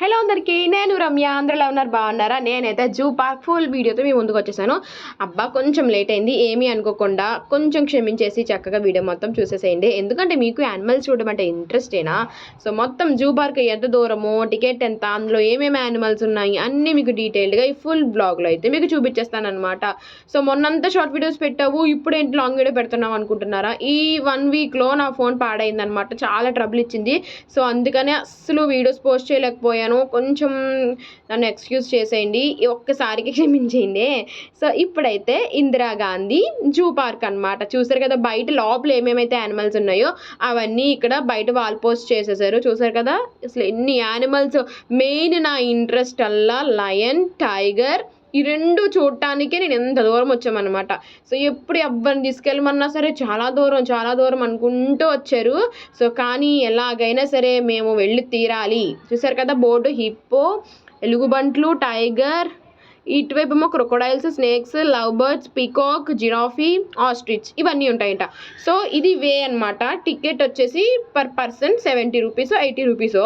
Hello అందరికీ నేను రమ్య. అందరిలో ఉన్నారు? బాగున్నారా? నేనైతే జూ పార్క్ ఫుల్ వీడియోతో మీ ముందుకు వచ్చేసాను. అబ్బా కొంచెం లేట్ అయింది. ఏమీ అనుకోకుండా కొంచెం క్షమించేసి చక్కగా వీడియో మొత్తం చూసేసేయండి. ఎందుకంటే మీకు యానిమల్స్ చూడడం అంటే ఇంట్రెస్టేనా సో మొత్తం జూ పార్క్ ఎంత దూరము టికెట్ ఎంత అందులో ఏమేమి యానిమల్స్ ఉన్నాయి అన్నీ మీకు డీటెయిల్డ్గా ఈ ఫుల్ బ్లాగ్లో అయితే మీకు చూపించేస్తాను అనమాట సో మొన్నంతా షార్ట్ వీడియోస్ పెట్టావు ఇప్పుడు ఏంటి లాంగ్ వీడియో పెడుతున్నావు అనుకుంటున్నారా? ఈ వన్ వీక్లో నా ఫోన్ పాడైందనమాట చాలా ట్రబుల్ ఇచ్చింది. సో అందుకనే అస్సలు వీడియోస్ పోస్ట్ చేయలేకపోయాను. కొంచెం నన్ను ఎక్స్క్యూజ్ చేసేయండి. ఒక్కసారికి క్షమించేయండి. సో ఇప్పుడైతే ఇందిరాగాంధీ జూ పార్క్ అన్నమాట. చూసారు కదా బయట లోపల ఏమేమైతే యానిమల్స్ ఉన్నాయో అవన్నీ ఇక్కడ బయట వాల్ పోస్ట్ చేసేసారు. చూసారు కదా అసలు ఎన్ని యానిమల్స్. మెయిన్ నా ఇంట్రెస్ట్ అల్లా లయన్ టైగర్ ఈ రెండు చూడటానికే నేను ఎంత దూరం వచ్చామన్నమాట. సో ఎప్పుడు ఎవ్వరిని తీసుకెళ్ళమన్నా సరే చాలా దూరం చాలా దూరం అనుకుంటూ వచ్చారు. సో కానీ ఎలాగైనా సరే మేము వెళ్ళి తీరాలి. చూసారు కదా బోర్డు? హిప్పో ఎలుగుబంట్లు టైగర్ ఇటువైపు ఏమో crocodiles snakes love birds peacock giraffe ostrich ఇవన్నీ ఉంటాయంట. సో ఇది వే అన్నమాట. టికెట్ వచ్చేసి per person seventy rupees eighty rupees.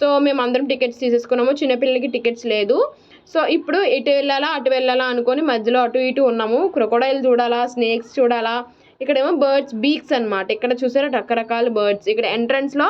So మేము అందరం టికెట్స్ తీసేసుకున్నాము. చిన్నపిల్లలకి టికెట్స్ లేదు. సో ఇప్పుడు ఇటు వెళ్ళాలా అటు వెళ్ళాలా అనుకొని మధ్యలో అటు ఇటు ఉన్నాము. క్రొకొడైల్ చూడాలా స్నేక్స్ చూడాలా ఇక్కడేమో బర్డ్స్ బీక్స్ అన్నమాట. ఇక్కడ చూసారా రకరకాల బర్డ్స్. ఇక్కడ ఎంట్రన్స్లో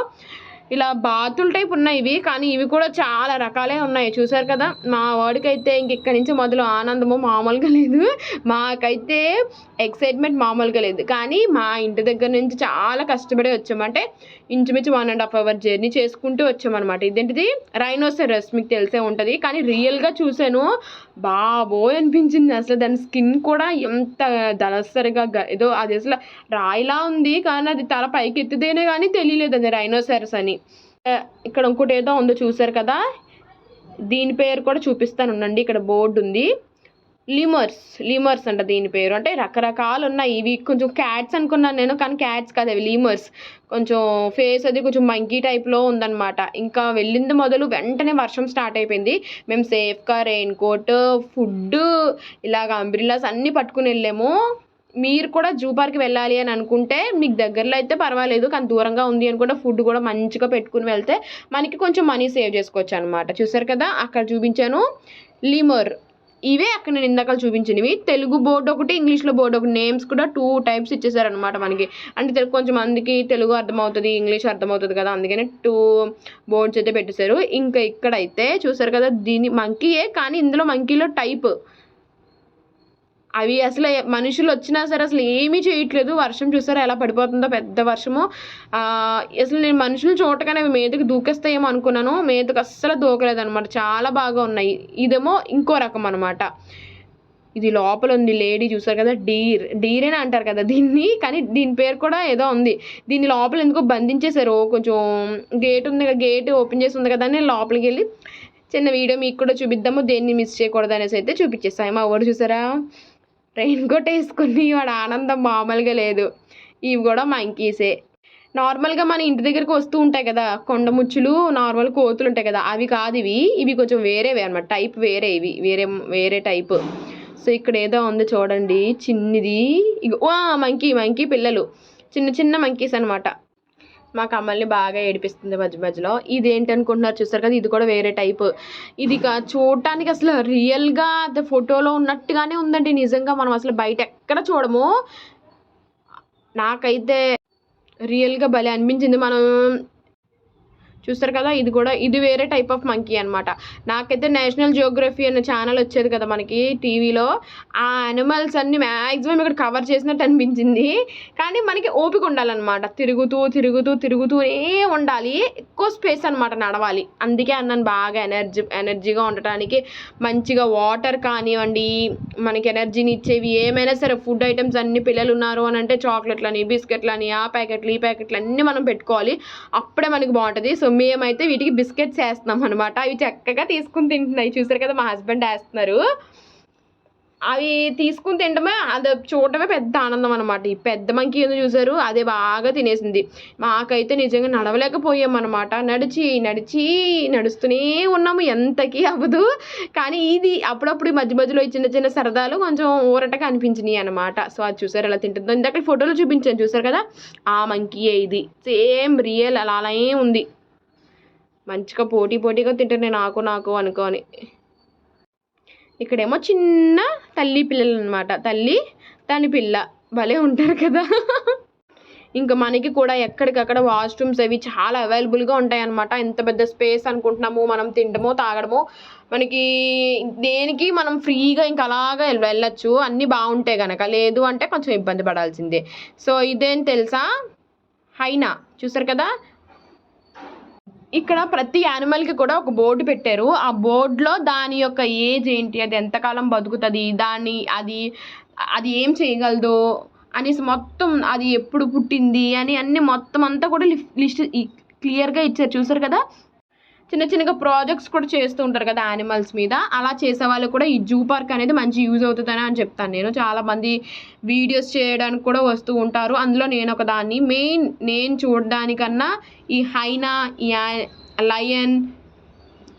ఇలా బాతుల టైప్ ఉన్నాయి ఇవి కానీ ఇవి కూడా చాలా రకాలే ఉన్నాయి. చూసారు కదా? మా వాడికైతే ఇంక ఇక్కడి నుంచి మొదలు ఆనందము మామూలుగా లేదు. మాకైతే ఎక్సైట్మెంట్ మామూలుగా లేదు. కానీ మా ఇంటి దగ్గర నుంచి చాలా కష్టపడి వచ్చాము అంటే ఇంచుమించు one and half hour journey చేసుకుంటూ వచ్చామన్నమాట ఇదేంటిది? రైనోసెరస్ మీకు తెలిసే ఉంటుంది. కానీ రియల్గా చూశాను బాబోయ్ అనిపించింది. అసలు దాని స్కిన్ కూడా ఎంత దళసరిగా ఏదో అది అసలు రాయిలా ఉంది. కానీ అది తల పైకి ఎత్తితేనే కానీ తెలియలేదు అది రైనోసెరస్ అని. ఇక్కడ ఇంకోటి ఏదో ఉందో చూసారు కదా? దీని పేరు కూడా చూపిస్తాను ఉండండి ఇక్కడ బోర్డు ఉంది. లిమర్స్ లిమర్స్ అంట దీని పేరు. అంటే రకరకాలు ఉన్నాయి. ఇవి కొంచెం క్యాట్స్ అనుకున్నాను నేను కానీ క్యాట్స్ కాదు అవి లిమర్స్. కొంచెం ఫేస్ అది కొంచెం మంకీ టైప్లో ఉందన్నమాట. ఇంకా వెళ్ళింది మొదలు వెంటనే వర్షం స్టార్ట్ అయిపోయింది. మేము సేఫ్గా రెయిన్ కోట్ ఫుడ్ ఇలాగ అంబ్రిల్లాస్ అన్నీ పట్టుకుని వెళ్ళాము. మీరు కూడా జూ పార్క్ వెళ్ళాలి అని అనుకుంటే మీకు దగ్గరలో అయితే పర్వాలేదు కానీ దూరంగా ఉంది అనుకుంటే ఫుడ్ కూడా మంచిగా పెట్టుకుని వెళ్తే మనకి కొంచెం మనీ సేవ్ చేసుకోవచ్చు అనమాట చూసారు కదా అక్కడ చూపించాను. లిమర్. ఇవే అక్కడ నేను ఇందాక చూపించినవి. తెలుగు బోర్డు ఒకటి ఇంగ్లీష్లో బోర్డు ఒకటి నేమ్స్ కూడా టూ టైప్స్ ఇచ్చేసారనమాట మనకి. అంటే తెలుగు కొంచెం మందికి తెలుగు అర్థమవుతుంది ఇంగ్లీష్ అర్థమవుతుంది కదా అందుకని టూ బోర్డ్స్ అయితే పెట్టేశారు. ఇంకా ఇక్కడైతే చూసారు కదా దీని మంకీయే కానీ ఇందులో మంకీలో టైప్. అవి అసలు మనుషులు వచ్చినా సరే అసలు ఏమీ చేయట్లేదు. వర్షం చూసారా ఎలా పడిపోతుందో పెద్ద వర్షము. అసలు నేను మనుషులు చూడగానే అవి మీదకి దూకేస్తాయేమో అనుకున్నాను. మీదకి అస్సలు దూకలేదు అనమాట చాలా బాగా ఉన్నాయి. ఇదేమో ఇంకో రకం అనమాట ఇది లోపల ఉంది లేడీ చూసారు కదా డీర్. డీర్ అని అంటారు కదా దీన్ని. కానీ దీని పేరు కూడా ఏదో ఉంది. దీన్ని లోపల ఎందుకో బంధించేశారు. కొంచెం గేట్ ఉంది కదా గేట్ ఓపెన్ చేసి ఉంది కదా అని లోపలికి వెళ్ళి చిన్న వీడియో మీకు కూడా చూపిద్దాము. దేన్ని మిస్ చేయకూడదు అనేసి అయితే చూపించేస్తాము మా ఊరు చూసారా? రెయిన్ కోట్ వేసుకుని వాడు ఆనందం మామూలుగా లేదు. ఇవి కూడా మంకీసే. నార్మల్గా మన ఇంటి దగ్గరికి వస్తూ ఉంటాయి కదా కొండ ముచ్చులు నార్మల్ కోతులు ఉంటాయి కదా అవి కాదు ఇవి. ఇవి కొంచెం వేరేవి అనమాట టైప్ వేరే ఇవి. వేరే వేరే టైప్. సో ఇక్కడ ఏదో ఉంది చూడండి. చిన్నది. ఇగో మంకీ మంకీ పిల్లలు. చిన్న చిన్న మంకీస్ అనమాట మా కమ్మల్ని బాగా ఏడిపిస్తుంది మధ్య మధ్యలో. ఇది ఏంటి అనుకుంటున్నారు చూస్తారు కదా? ఇది కూడా వేరే టైప్. ఇది చూడటానికి అసలు రియల్గా ఫోటోలో ఉన్నట్టుగానే ఉందండి. నిజంగా మనం అసలు బయట ఎక్కడ చూడము. నాకైతే రియల్గా భలే అనిపించింది. మనం చూస్తారు కదా? ఇది కూడా ఇది వేరే టైప్ ఆఫ్ మంకీ అనమాట నాకైతే నేషనల్ జియోగ్రఫీ అనే ఛానల్ వచ్చేది కదా మనకి టీవీలో ఆ యానిమల్స్ అన్ని మ్యాక్సిమం ఇక్కడ కవర్ చేసినట్టు అనిపించింది. కానీ మనకి ఓపిక ఉండాలన్నమాట. తిరుగుతూ తిరుగుతూ తిరుగుతూనే ఉండాలి. ఎక్కువ స్పేస్ అనమాట నడవాలి. అందుకే అన్నాను బాగా ఎనర్జీ ఎనర్జీగా ఉండటానికి. మంచిగా వాటర్ కానివ్వండి మనకి ఎనర్జీని ఇచ్చేవి. ఏమైనా సరే ఫుడ్ ఐటమ్స్ అన్ని పిల్లలు ఉన్నారు అని అంటే చాక్లెట్లని బిస్కెట్లని ఆ ప్యాకెట్లు ఈ ప్యాకెట్లు అన్నీ మనం పెట్టుకోవాలి. అప్పుడే మనకి బాగుంటుంది. సో మేమైతే వీటికి బిస్కెట్స్ వేస్తున్నాం అనమాట అవి చక్కగా తీసుకుని తింటున్నాయి. చూసారు కదా మా హస్బెండ్ వేస్తున్నారు. అవి తీసుకుని తినడమే అది చూడటమే పెద్ద ఆనందం అనమాట ఈ పెద్ద మంకీ ఏదో చూసారు అదే బాగా తినేసింది. మాకైతే నిజంగా నడవలేకపోయాం అనమాట నడిచి నడిచి నడుస్తూనే ఉన్నాము. ఎంతకీ అవ్వదు. కానీ ఇది అప్పుడప్పుడు మధ్య మధ్యలో ఈ చిన్న చిన్న సరదాలు కొంచెం ఊరటగా అనిపించినాయి అనమాట సో అది చూసారు ఎలా తింటుందో. ఇందాక ఫోటోలో చూపించాను. చూసారు కదా? ఆ మంకీ ఇది. సేమ్ రియల్ అలా అలానే ఉంది. మంచిగా పోటీ పోటీగా తింటున్నాయి నాకు నాకు అనుకోని ఇక్కడేమో చిన్న తల్లి పిల్లలు అనమాట తల్లి దాని పిల్ల. భలే ఉంటారు కదా. ఇంకా మనకి కూడా ఎక్కడికక్కడ వాష్రూమ్స్ అవి చాలా అవైలబుల్గా ఉంటాయన్నమాట. ఎంత పెద్ద స్పేస్ అనుకుంటున్నాము మనం తింటమో తాగడమో. మనకి దేనికి మనం ఫ్రీగా ఇంకా అలాగా వెళ్ళొచ్చు. అన్నీ బాగుంటాయి కనుక లేదు అంటే కొంచెం ఇబ్బంది పడాల్సిందే. సో ఇదేం తెలుసా? హైనా. చూసారు కదా? ఇక్కడ ప్రతి యానిమల్కి కూడా ఒక బోర్డు పెట్టారు. ఆ బోర్డులో దాని యొక్క ఏజ్ ఏంటి అది ఎంతకాలం బతుకుతుంది దాని అది అది ఏం చేయగలదు అనేసి మొత్తం అది ఎప్పుడు పుట్టింది అని అన్ని మొత్తం అంతా కూడా లిస్ట్ క్లియర్గా ఇచ్చారు. చూసారు కదా? చిన్న చిన్నగా ప్రాజెక్ట్స్ కూడా చేస్తూ ఉంటారు కదా యానిమల్స్ మీద. అలా చేసే వాళ్ళు కూడా ఈ జూ పార్క్ అనేది మంచి యూజ్ అవుతుందని అని చెప్తాను. నేను చాలామంది వీడియోస్ చేయడానికి కూడా వస్తూ ఉంటారు. అందులో నేను ఒక దాన్ని మెయిన్ నేను చూడడానికన్నా ఈ హైనా లయన్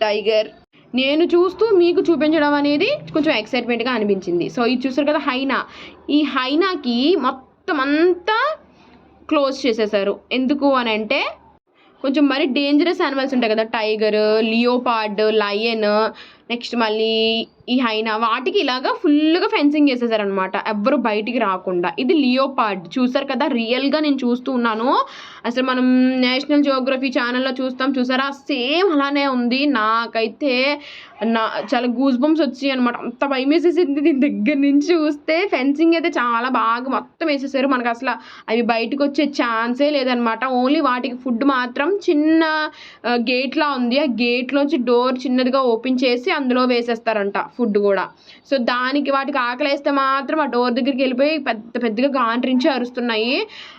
టైగర్ నేను చూస్తూ మీకు చూపించడం అనేది కొంచెం ఎక్సైట్మెంట్గా అనిపించింది. సో ఇది చూసారు కదా హైనా. ఈ హైనాకి మొత్తం అంతా క్లోజ్ చేసేసారు. ఎందుకు అని అంటే కొంచెం మరి డేంజరస్ యానిమల్స్ ఉంటాయి కదా టైగర్ లియోపార్డ్ లయన్ నెక్స్ట్ మళ్ళీ ఈ హైనా వాటికి ఇలాగా ఫుల్గా ఫెన్సింగ్ చేసేసారనమాట ఎవ్వరు బయటికి రాకుండా. ఇది లియోపార్డ్. చూసారు కదా? రియల్గా నేను చూస్తూ ఉన్నాను. అసలు మనం నేషనల్ జియోగ్రఫీ ఛానల్లో చూస్తాం. చూసారా? సేమ్ అలానే ఉంది. నాకైతే నా చాలా గూస్ బంప్స్ వచ్చాయి అనమాట అంత భయం వేసేసింది. దీని దగ్గర నుంచి చూస్తే ఫెన్సింగ్ అయితే చాలా బాగా మొత్తం వేసేసారు. మనకు అసలు అవి బయటకు వచ్చే ఛాన్సే లేదనమాట ఓన్లీ వాటికి ఫుడ్ మాత్రం చిన్న గేట్లా ఉంది. ఆ గేట్లోంచి డోర్ చిన్నదిగా ఓపెన్ చేసి అందులో వేసేస్తారంట. ఫుడ్ కూడా. సో దానికి వాటికి ఆకలేస్తే మాత్రం ఆ డోర్ దగ్గరికి వెళ్ళిపోయి పెద్ద పెద్దగా గాంట్రించి అరుస్తున్నాయి.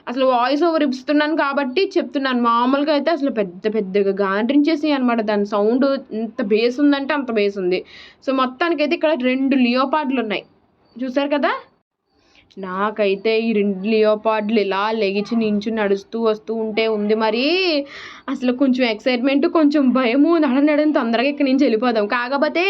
అసలు వాయిస్ ఓవర్ ఇస్తున్నాను కాబట్టి చెప్తున్నాను. మామూలుగా అయితే అసలు పెద్ద పెద్దగా గాంట్రించేసి అనమాట దాని సౌండ్ ఎంత బేస్ ఉందంటే అంత బేస్ ఉంది. సో మొత్తానికైతే ఇక్కడ రెండు లియోపాడ్లు ఉన్నాయి. చూసారు కదా? నాకైతే ఈ రెండు లియోపాడ్లు ఇలా లెగిచి నించు నడుస్తూ వస్తూ ఉంటే ఉంది మరి. అసలు కొంచెం ఎక్సైట్మెంట్ కొంచెం భయము నడనడని తొందరగా ఇక్కడి నుంచి వెళ్ళిపోదాం. కాకపోతే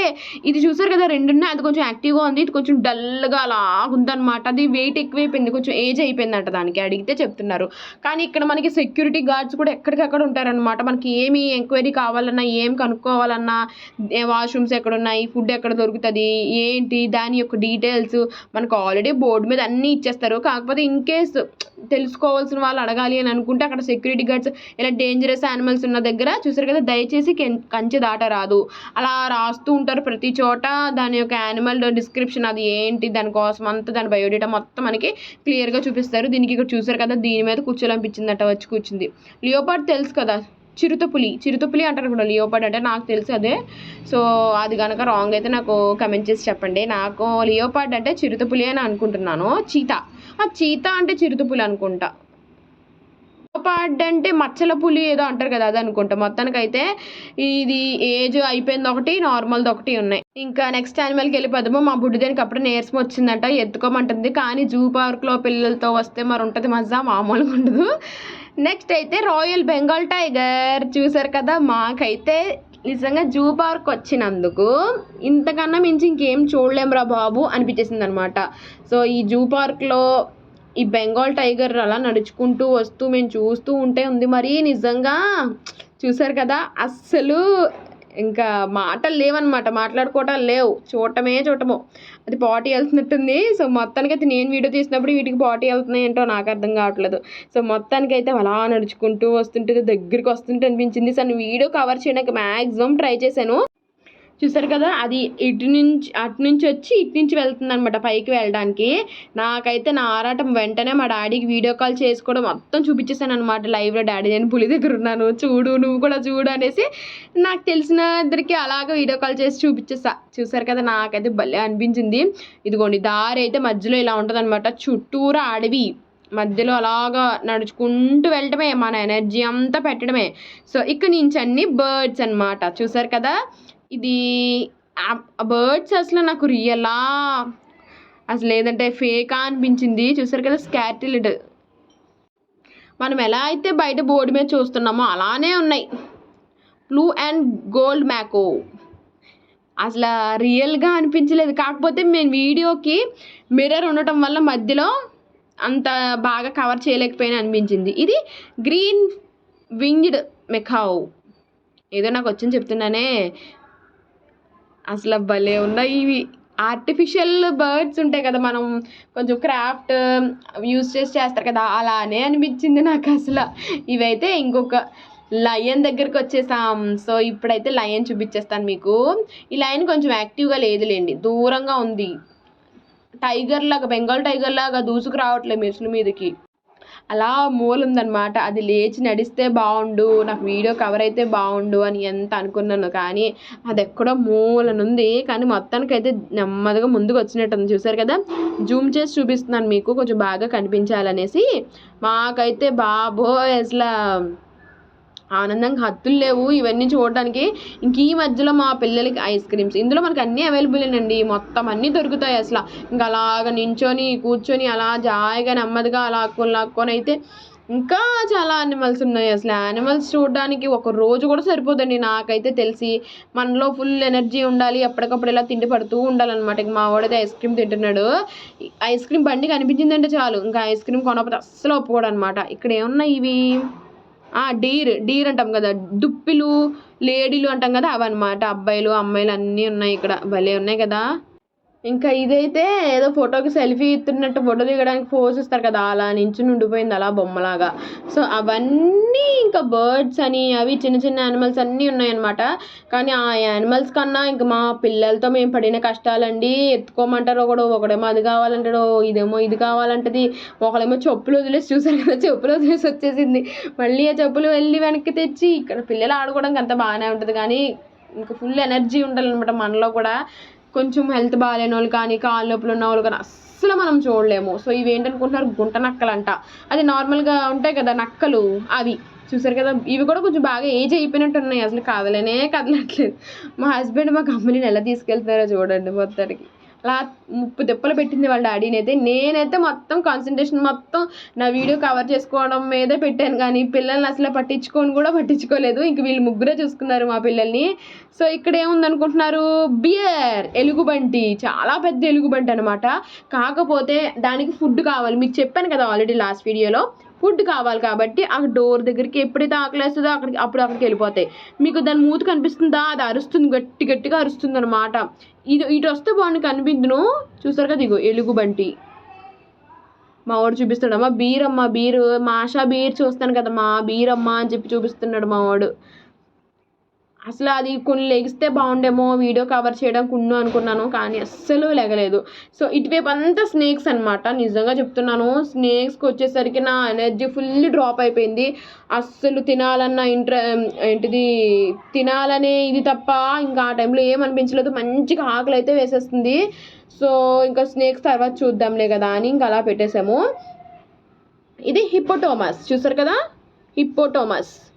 ఇది చూసారు కదా రెండున్నాయి అది కొంచెం యాక్టివ్గా ఉంది. ఇది కొంచెం డల్గా అలా ఉందన్నమాట. అది వెయిట్ ఎక్కువైపోయింది. కొంచెం ఏజ్ అయిపోయిందంట దానికి. అడిగితే చెప్తున్నారు. కానీ ఇక్కడ మనకి సెక్యూరిటీ గార్డ్స్ కూడా ఎక్కడికక్కడ ఉంటారనమాట మనకి ఏమి ఎంక్వైరీ కావాలన్నా ఏం కనుక్కోవాలన్నా వాష్రూమ్స్ ఎక్కడ ఉన్నాయి ఫుడ్ ఎక్కడ దొరుకుతుంది ఏంటి దాని యొక్క డీటెయిల్స్ మనకు ఆల్రెడీ బోర్డు మీద అన్నీ ఇచ్చేస్తారు. కాకపోతే ఇన్ కేస్ తెలుసుకోవాల్సిన వాళ్ళు అడగాలి అని అనుకుంటే అక్కడ సెక్యూరిటీ గార్డ్స్ ఇలా డేంజరస్ యానిమల్స్ ఉన్న దగ్గర చూసారు కదా దయచేసి కంచె దాట రాదు అలా రాస్తూ ఉంటారు ప్రతి చోట. దాని యొక్క యానిమల్ డిస్క్రిప్షన్ అది ఏంటి దానికోసం అంతా దాని బయోడేటా మొత్తం మనకి క్లియర్గా చూపిస్తారు. దీనికి ఇక్కడ చూసారు కదా దీని మీద కూర్చోలనిపించిందట వచ్చి కూర్చుంది. లియోపార్డ్ తెలుసు కదా చిరుతపులి చిరుతపులి అంటారు కూడా లియోపాడ్ అంటే నాకు తెలుసు అదే. సో అది కనుక రాంగ్ అయితే నాకు కమెంట్ చేసి చెప్పండి. నాకు లియోపాడ్ అంటే చిరుతపులి అని అనుకుంటున్నాను. చీత. ఆ చీత అంటే చిరుతపులి అనుకుంటా. లియోపాడ్ అంటే మచ్చల పులి ఏదో అంటారు కదా అది అనుకుంటా. మొత్తానికైతే ఇది ఏజ్ అయిపోయింది ఒకటి నార్మల్ది ఒకటి ఉన్నాయి. ఇంకా నెక్స్ట్ యానిమల్కి వెళ్ళిపోదాము మా బుడ్డిదానికి అప్పుడు నీరసం వచ్చిందంట ఎత్తుకోమంటుంది. కానీ జూ పార్క్లో పిల్లలతో వస్తే మరి ఉంటుంది మజా మామూలుగా ఉండదు. నెక్స్ట్ అయితే రాయల్ బెంగాల్ టైగర్ చూసారు కదా మాకైతే నిజంగా జూ పార్క్ వచ్చినందుకు ఇంతకన్నా మించి ఇంకేం చూడలేమురా బాబు అనిపించేసింది అనమాట సో ఈ జూ పార్క్లో ఈ బెంగాల్ టైగర్ అలా నడుచుకుంటూ వస్తూ మేము చూస్తూ ఉంటే ఉంది. మరి నిజంగా చూసారు కదా అస్సలు ఇంకా మాటలు లేవన్నమాట మాట్లాడుకోవటాలు లేవు. చూడటమే చూడటము. అది పాటి వెళ్తున్నట్టుంది. సో మొత్తానికి అయితే నేను వీడియో తీసినప్పుడు వీటికి పాటి వెళ్తున్నాయి ఏంటో నాకు అర్థం కావట్లేదు. సో మొత్తానికి అయితే అలా నడుచుకుంటూ వస్తుంటే దగ్గరికి వస్తుంటే అనిపించింది. సో వీడియో కవర్ చేయడానికి మ్యాక్సిమం ట్రై చేశాను. చూసారు కదా అది ఇటు నుంచి అటు నుంచి వచ్చి ఇటు నుంచి వెళ్తుంది అనమాట పైకి వెళ్ళడానికి. నాకైతే నా ఆరాటం వెంటనే మా డాడీకి వీడియో కాల్ చేసుకోవడం మొత్తం చూపించేసాను అనమాట లైవ్లో డాడీ నేను పులి దగ్గర ఉన్నాను చూడు నువ్వు కూడా చూడు అనేసి నాకు తెలిసిన ఇద్దరికి అలాగ వీడియో కాల్ చేసి చూపించేసా. చూసారు కదా నాకైతే భలే అనిపించింది. ఇదిగోండి దారి అయితే మధ్యలో ఇలా ఉంటుంది అనమాట చుట్టూరా అడవి మధ్యలో అలాగా నడుచుకుంటూ వెళ్ళటమే మన ఎనర్జీ అంతా పెట్టడమే. సో ఇక్కడ నుంచి అన్ని బర్డ్స్ అనమాట చూసారు కదా ఇది బర్డ్స్ అసలు నాకు రియలా అసలు లేదంటే ఫేకా అనిపించింది. చూసారు కదా స్కాటిలిడ్ మనం ఎలా అయితే బయట బోర్డు మీద చూస్తున్నామో అలానే ఉన్నాయి. బ్లూ అండ్ గోల్డ్ మ్యాకో అసలు రియల్గా అనిపించలేదు. కాకపోతే మేము వీడియోకి మిర్రర్ ఉండటం వల్ల మధ్యలో అంత బాగా కవర్ చేయలేకపోయినా అనిపించింది. ఇది గ్రీన్ వింగ్డ్ మెకావ్ ఏదో నాకు వచ్చింది చెప్తున్నానే. అసలు భలే ఉన్నాయి. ఇవి ఆర్టిఫిషియల్ బర్డ్స్ ఉంటాయి కదా మనం కొంచెం క్రాఫ్ట్ యూస్ um, చేసి చేస్తారు కదా అలానే అనిపించింది నాకు అసలు. ఇవైతే ఇంకొక లయన్ దగ్గరికి వచ్చేసాం. సో ఇప్పుడైతే లయన్ చూపించేస్తాను మీకు. ఈ లయన్ కొంచెం యాక్టివ్గా లేదులేండి దూరంగా ఉంది. టైగర్ లాగా బెంగాల్ టైగర్ లాగా దూసుకు రావట్లేదు మెషిన్ మీదకి. అలా మూల ఉందనమాట అది లేచి నడిస్తే బాగుండు నాకు వీడియో కవర్ అయితే బాగుండు అని ఎంత అనుకున్నాను కానీ అది ఎక్కడో మూలనుంది. కానీ మొత్తానికి అయితే నెమ్మదిగా ముందుకు వచ్చినట్టుంది చూసారు కదా? జూమ్ చేసి చూపిస్తున్నాను మీకు కొంచెం బాగా కనిపించాలనేసి. మాకైతే బాబో అసలు ఆనందంగా హత్తులు లేవు. ఇవన్నీ చూడడానికి ఇంక ఈ మధ్యలో మా పిల్లలకి ఐస్ క్రీమ్స్. ఇందులో మనకి అన్నీ అవైలబుల్ అండి మొత్తం అన్నీ దొరుకుతాయి అసలు. ఇంకా అలాగ నించొని కూర్చొని అలా జాయిగా నెమ్మదిగా లాక్కొని లాక్కొని అయితే ఇంకా చాలా యానిమల్స్ ఉన్నాయి అసలు. యానిమల్స్ చూడడానికి ఒక రోజు కూడా సరిపోదండి. నాకైతే తెలిసి మనలో ఫుల్ ఎనర్జీ ఉండాలి. ఎప్పటికప్పుడు ఇలా తిండి పడుతూ ఉండాలన్నమాట. ఇంక మా వాడైతే ఐస్ క్రీమ్ తింటున్నాడు. ఐస్ క్రీమ్ బండి కనిపించిందంటే చాలు. ఇంకా ఐస్ క్రీమ్ కొనకపోతే అస్సలు ఒప్పుకోడు అనమాట ఇక్కడ ఏమున్నాయి ఇవి? డీర్ డీర్ అంటాం కదా దుప్పిలు లేడీలు అంటాం కదా అవన్నమాట. అబ్బాయిలు అమ్మాయిలు అన్నీ ఉన్నాయి ఇక్కడ. భలే ఉన్నాయి కదా. ఇంకా ఇదైతే ఏదో ఫోటోకి సెల్ఫీ ఇస్తున్నట్టు ఫోటో దిగడానికి ఫోజ్ ఇస్తారు కదా అలా నించుని ఉండిపోయింది అలా బొమ్మలాగా. సో అవన్నీ ఇంకా బర్డ్స్ అని అవి చిన్న చిన్న యానిమల్స్ అన్నీ ఉన్నాయన్నమాట. కానీ ఆ యానిమల్స్ కన్నా ఇంకా మా పిల్లలతో మేము పడిన కష్టాలండి. ఎత్తుకోమంటారు ఒకడు ఒకడేమో అది కావాలంటాడు ఇదేమో ఇది కావాలంటది. ఒకడేమో చెప్పులు వదిలేసి చూసారు కదా చెప్పులు వదిలేసి వచ్చేసింది. మళ్ళీ ఆ చెప్పులు వెళ్ళి వెనక్కి తెచ్చి ఇక్కడ పిల్లలు ఆడుకోవడానికి అంత బాగానే ఉంటుంది. కానీ ఇంకా ఫుల్ ఎనర్జీ ఉండాలన్నమాట మనలో కూడా. కొంచెం హెల్త్ బాగాలేని వాళ్ళు కానీ కాళ్ళ నొప్పులు ఉన్న వాళ్ళు కానీ అస్సలు మనం చూడలేము. సో ఇవి ఏంటనుకుంటున్నారు? గుంట నక్కలంట. అది నార్మల్గా ఉంటాయి కదా నక్కలు అవి. చూసారు కదా? ఇవి కూడా కొంచెం బాగా ఏజ్ అయిపోయినట్టు ఉన్నాయి. అసలు కదలనే కదలట్లేదు. మా హస్బెండ్ మా కంపెనీని ఎలా తీసుకెళ్తున్నారో చూడండి మొత్తానికి. అలా ముప్పు దెప్పలు పెట్టింది వాళ్ళ డాడీని అయితే నేనైతే మొత్తం కాన్సన్ట్రేషన్ మొత్తం నా వీడియో కవర్ చేసుకోవడం మీదే పెట్టాను. కానీ పిల్లల్ని అసలు పట్టించుకొని కూడా పట్టించుకోలేదు. ఇంక వీళ్ళు ముగ్గురే చూసుకున్నారు మా పిల్లల్ని. సో ఇక్కడ ఏముందనుకుంటున్నారు? బియర్ ఎలుగుబంటి. చాలా పెద్ద ఎలుగుబంటి అనమాట కాకపోతే దానికి ఫుడ్ కావాలి. మీకు చెప్పాను కదా ఆల్రెడీ లాస్ట్ వీడియోలో. ఫుడ్ కావాలి కాబట్టి ఆ డోర్ దగ్గరికి ఎప్పుడైతే ఆకలేస్తుందో అక్కడికి అప్పుడు అక్కడికి వెళ్ళిపోతాయి. మీకు దాని మూత కనిపిస్తుందా? అది అరుస్తుంది గట్టి గట్టిగా అరుస్తుంది అనమాట ఇది ఇటు వస్తే బాగుంది కనిపించును. చూసారు కదా ఇగో ఎలుగుబంటి మా వాడు చూపిస్తాడు అమ్మ బీరమ్మ బీరు మాషా బీర్ చూస్తాను కదా మా బీరమ్మ అని చెప్పి చూపిస్తున్నాడు మా వాడు. అసలు అది కొన్ని లెగిస్తే బాగుండేమో వీడియో కవర్ చేయడం కున్ను అనుకున్నాను కానీ అస్సలు లెగలేదు. సో ఇటువైపు అంతా స్నేక్స్ అనమాట నిజంగా చెప్తున్నాను స్నేక్స్కి వచ్చేసరికి నా ఎనర్జీ ఫుల్ డ్రాప్ అయిపోయింది. అస్సలు తినాలన్న ఇంట్ర ఏంటిది తినాలనే ఇది తప్ప ఇంకా ఆ టైంలో ఏమనిపించలేదు మంచిగా ఆకలి అయితే వేసేస్తుంది. సో ఇంకా స్నేక్స్ తర్వాత చూద్దాంలే కదా అని ఇంకా అలా పెట్టేసాము ఇది హిప్పోటోమస్. చూసారు కదా? హిప్పోటోమస్.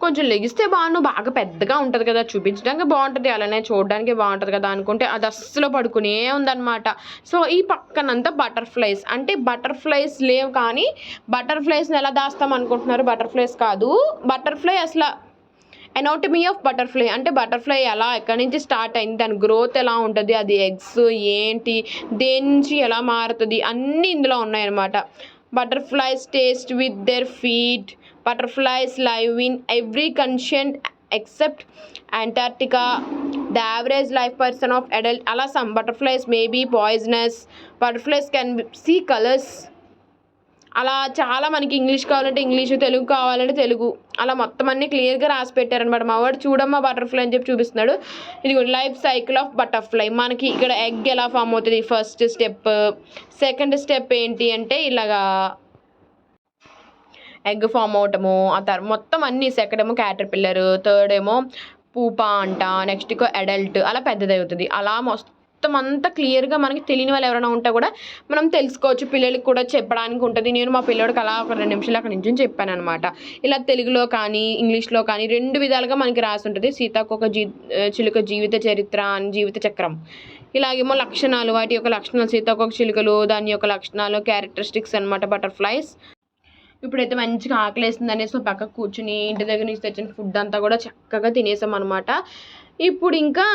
కొంచెం లెగిస్తే బాగుండు బాగా పెద్దగా ఉంటుంది కదా చూపించడానికి బాగుంటుంది అలానే చూడడానికి బాగుంటుంది కదా అనుకుంటే అది అస్సలు పడుకునే ఉందన్నమాట. సో ఈ పక్కనంతా బటర్ఫ్లైస్. అంటే బటర్ఫ్లైస్ లేవు కానీ బటర్ఫ్లైస్ని ఎలా దాస్తాం అనుకుంటున్నారు? బటర్ఫ్లైస్ కాదు. బటర్ఫ్లై అసలు ఎనోటమీ ఆఫ్ బటర్ఫ్లై. అంటే బటర్ఫ్లై ఎలా ఎక్కడి నుంచి స్టార్ట్ అయింది? దాని గ్రోత్ ఎలా ఉంటుంది? అది ఎగ్స్ ఏంటి? దేని నుంచి ఎలా మారుతుంది? అన్నీ ఇందులో ఉన్నాయన్నమాట. Butterflies taste with their feet. Butterflies live in every continent except Antarctica the average life person of adult అలా some butterflies maybe poisonous butterflies can see colours అలా చాలా మనకి ఇంగ్లీష్ కావాలంటే ఇంగ్లీషు తెలుగు కావాలంటే తెలుగు. అలా మొత్తం అన్ని క్లియర్గా రాసి పెట్టారనమాట మా వాడు చూడమ్మా బటర్ఫ్లై అని చెప్పి చూపిస్తున్నాడు. ఇది లైఫ్ సైకిల్ ఆఫ్ బటర్ఫ్లై మనకి ఇక్కడ ఎగ్ ఎలా ఫామ్ అవుతుంది? ఫస్ట్ స్టెప్ సెకండ్ స్టెప్ ఏంటి అంటే ఇలాగా ఎగ్ ఫామ్ అవటము ఆ తర్వాత మొత్తం అన్ని సెకండ్ ఏమో క్యాటర్ పిల్లర్ థర్డ్ ఏమో పూపా అంట నెక్స్ట్ ఇంకో అడల్ట్ అలా పెద్దది అవుతుంది అలా మొత్తం అంతా క్లియర్గా మనకి తెలియని వాళ్ళు ఎవరైనా ఉంటే కూడా మనం తెలుసుకోవచ్చు. పిల్లలకి కూడా చెప్పడానికి ఉంటుంది. నేను మా పిల్లడికి అలా ఒక రెండు నిమిషాలు అక్కడ నుంచి చెప్పాను అనమాట ఇలా తెలుగులో కానీ ఇంగ్లీష్లో కానీ రెండు విధాలుగా మనకి రాసి ఉంటుంది సీతాకొక జీ చిలుక జీవిత చరిత్ర అని జీవిత చక్రం. ఇలాగేమో లక్షణాలు వాటి యొక్క లక్షణాలు సీతాకొక చిలుకలు దాని యొక్క లక్షణాలు క్యారెక్టరిస్టిక్స్ అనమాట బటర్ఫ్లైస్. ఇప్పుడైతే మంచిగా ఆకలేస్తుంది అనేసి ఒక పక్క కూర్చుని ఇంటి దగ్గర నుంచి తెచ్చిన ఫుడ్ అంతా కూడా చక్కగా తినేసాం అనమాట ఇప్పుడు ఇంకా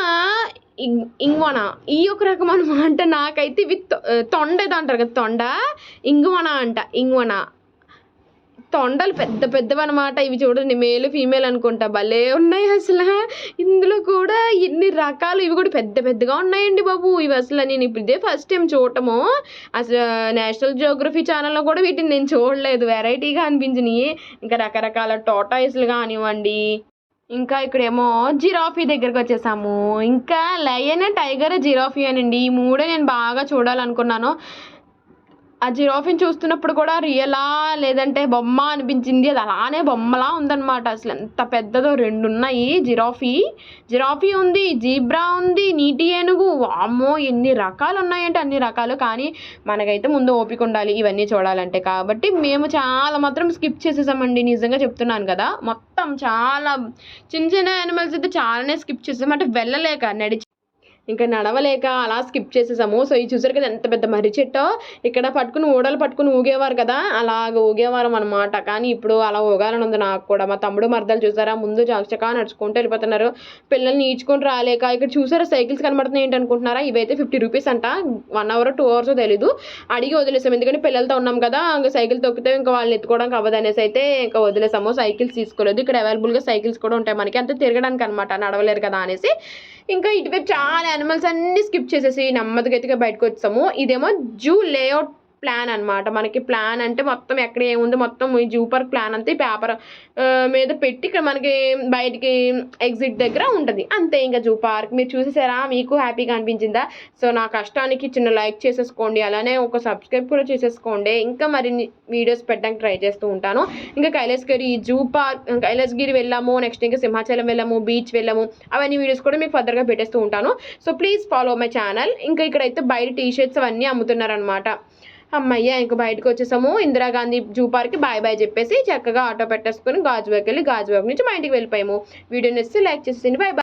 ఇంగ్వన ఈ ఒక రకం అనమాట నాకైతే ఇవి తొండ ఏదో అంటారు కదా తొండ? ఇంగువన అంట ఇంగ్వన. తొండలు పెద్ద పెద్దవి అనమాట ఇవి చూడండి మేలు ఫీమేల్ అనుకుంటా. భలే ఉన్నాయి అసలు. ఇందులో కూడా ఎన్ని రకాలు. ఇవి కూడా పెద్ద పెద్దగా ఉన్నాయండి బాబు. ఇవి అసలు నేను ఇప్పుడు ఇదే ఫస్ట్ టైం చూడటము. అసలు నేషనల్ జియోగ్రఫీ ఛానల్లో కూడా వీటిని నేను చూడలేదు. వెరైటీగా అనిపించినాయి. ఇంకా రకరకాల టోటాయిస్లు కానివ్వండి. ఇంకా ఇక్కడేమో జిరాఫీ దగ్గరకు వచ్చేసాము. ఇంకా లయన్ టైగర్ జిరాఫీ అనండి. ఈ మూడే నేను బాగా చూడాలనుకున్నాను. ఆ జిరాఫీని చూస్తున్నప్పుడు కూడా రియలా లేదంటే బొమ్మ అనిపించింది. అది అలానే బొమ్మలా ఉందన్నమాట. అసలు ఎంత పెద్దదో రెండు ఉన్నాయి జిరాఫీ జిరాఫీ ఉంది జీబ్రా ఉంది నీటి ఏనుగు. అమ్మో ఎన్ని రకాలు ఉన్నాయంటే అన్ని రకాలు. కానీ మనకైతే ముందు ఓపిక ఉండాలి ఇవన్నీ చూడాలంటే. కాబట్టి మేము చాలా మాత్రం స్కిప్ చేసేసామండి. నిజంగా చెప్తున్నాను కదా. మొత్తం చాలా చిన్న చిన్న యానిమల్స్ అయితే చాలానే స్కిప్ చేసాం అంటే వెళ్ళలేక నడిచి ఇంకా నడవలేక అలా స్కిప్ చేసేసాము. సో ఇది చూసారు కదా ఎంత పెద్ద మర్రి చెట్టో? ఇక్కడ పట్టుకుని ఊడలు పట్టుకుని ఊగేవారు కదా? అలాగ ఊగేవారం అనమాట కానీ ఇప్పుడు అలా ఊగాలని ఉంది నాకు కూడా. మా తమ్ముడు మరదలు చూసారా? ముందు చకచకా నడుచుకుంటూ వెళ్ళిపోతున్నారు. పిల్లల్ని ఈడ్చుకొని రాలేక ఇక్కడ చూసారా? సైకిల్స్ కనబడుతున్నాయి ఏంటి అనుకుంటున్నారా? ఇవైతే ఫిఫ్టీ రూపీస్ అంట. వన్ అవర్ టూ అవర్స్ తెలీదు. అడిగి వదిలేసాము ఎందుకంటే పిల్లలతో ఉన్నాం కదా. ఇంకా సైకిల్ తొక్కితే ఇంకా వాళ్ళని ఎత్తుకోవడానికి అవ్వదు అనేసి అయితే ఇంకా వదిలేసాము. సైకిల్స్ తీసుకోలేదు. ఇక్కడ అవైలబుల్గా సైకిల్స్ కూడా ఉంటాయి మనకి. అంత తిరగడానికి అనమాట నడవలేరు కదా అనేసి. ఇంకా ఇటువైపు చాలా యానిమల్స్ అన్ని స్కిప్ చేసేసి నెమ్మదిగా ఎత్తుగా బయటకు వచ్చాము. ఇదేమో జూ లేఅవుట్ ప్లాన్ అనమాట మనకి ప్లాన్ అంటే మొత్తం ఎక్కడ ఏముంది? మొత్తం ఈ జూ పార్క్ ప్లాన్ అంతా పేపర్ మీద పెట్టి ఇక్కడ మనకి బయటికి ఎగ్జిట్ దగ్గర ఉంటుంది. అంతే ఇంకా జూ పార్క్ మీరు చూసేసారా? మీకు హ్యాపీగా అనిపించిందా? సో నా కష్టానికి చిన్న లైక్ చేసేసుకోండి. అలానే ఒక సబ్స్క్రైబ్ కూడా చేసేసుకోండి. ఇంకా మరిన్ని వీడియోస్ పెట్టడానికి ట్రై చేస్తూ ఉంటాను. ఇంకా కైలాసగిరి జూ పార్క్ కైలాసగిరి వెళ్ళాము. నెక్స్ట్ ఇంకా సింహాచలం వెళ్ళాము బీచ్ వెళ్ళాము. అవన్నీ వీడియోస్ కూడా మీకు ఫర్దర్గా పెట్టేస్తూ ఉంటాను. So please follow my channel ఇంకా ఇక్కడైతే బయట టీ షర్ట్స్ అవన్నీ అమ్ముతున్నారనమాట అమ్మయ్య ఇంక బయటకు వచ్చేసాము. ఇందిరాగాంధీ జూ పార్క్కి బాయ్ బాయ్ చెప్పేసి చక్కగా ఆటో పెట్టేసుకొని గాజువాక్ వెళ్ళి గాజువాక్ నుంచి మా ఇంటికి వెళ్ళిపోయాము. వీడియో నచ్చితే లైక్ చేసేసి బాయ్ బాయ్.